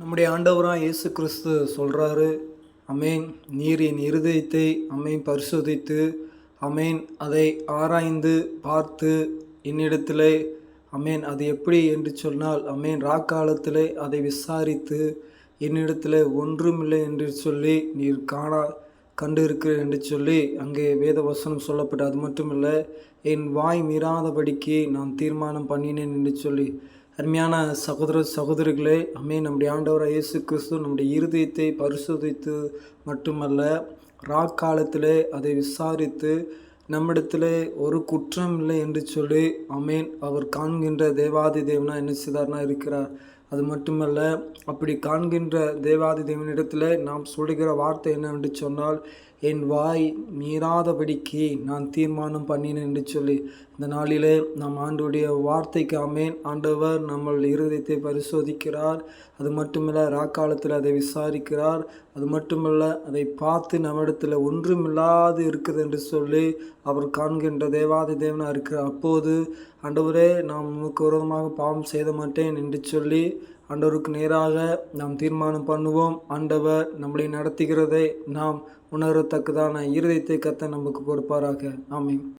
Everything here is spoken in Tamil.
நம்முடைய ஆண்டவராக இயேசு கிறிஸ்து சொல்கிறாரு அமேன். நீர் என் இருதயத்தை அமேன் பரிசோதித்து அமேன். அதை ஆராய்ந்து பார்த்து என்னிடத்தில் அமேன். அது எப்படி? என்று சொன்னால் அமேன். ராக்காலத்தில் அதை விசாரித்து என்னிடத்தில் ஒன்றுமில்லை என்று சொல்லி நீர் காணா கண்டு இருக்கிறேன் என்று சொல்லி அங்கே வேத வசனம் சொல்லப்பட்டு அது மட்டுமில்லை என் வாய் மீறாதபடிக்கு நான் தீர்மானம் பண்ணினேன் என்று சொல்லி அருமையான சகோதர சகோதரிகளே அம்மே நம்முடைய ஆண்டவராக இயேசு கிறிஸ்து நம்முடைய இருதயத்தை பரிசோதித்து மட்டுமல்ல ராக்காலத்திலே அதை விசாரித்து நம்மிடத்தில் ஒரு குற்றம் இல்லை என்று சொல்லி அமேன் அவர் காண்கின்ற தேவாதி தேவனா என்ன செய்தார்னா இருக்கிறார். அது மட்டுமல்ல அப்படி காண்கின்ற தேவாதி தேவனிடத்தில் நாம் சொல்லுகிற வார்த்தை என்னவென்று சொன்னால் என் வாய் மீறாதபடிக்கு நான் தீர்மானம் பண்ணினேன் என்று சொல்லி. இந்த நாளிலே நாம் ஆண்டுடைய வார்த்தைக்கு அமேன் ஆண்டவர் நம்ம இருதயத்தை பரிசோதிக்கிறார். அது மட்டுமல்ல ராக்காலத்தில் அதை விசாரிக்கிறார். அது மட்டுமல்ல அதை பார்த்து நம்மிடத்தில் ஒன்றுமில்லாது இருக்குது என்று சொல்லி அவர் காண்கின்ற தேவாதி தேவனாக இருக்கிறார். அப்போது ஆண்டவரே நாம் உனக்கு விரோதமாக பாவம் செய்த மாட்டேன் என்று சொல்லி ஆண்டவருக்கு நேராக நாம் தீர்மானம் பண்ணுவோம். ஆண்டவர் நம்மளை நடத்துகிறதை நாம் உணரத்தக்கதான இருதயத்தை கத்த நமக்கு கொடுப்பாராக. ஆமீன்.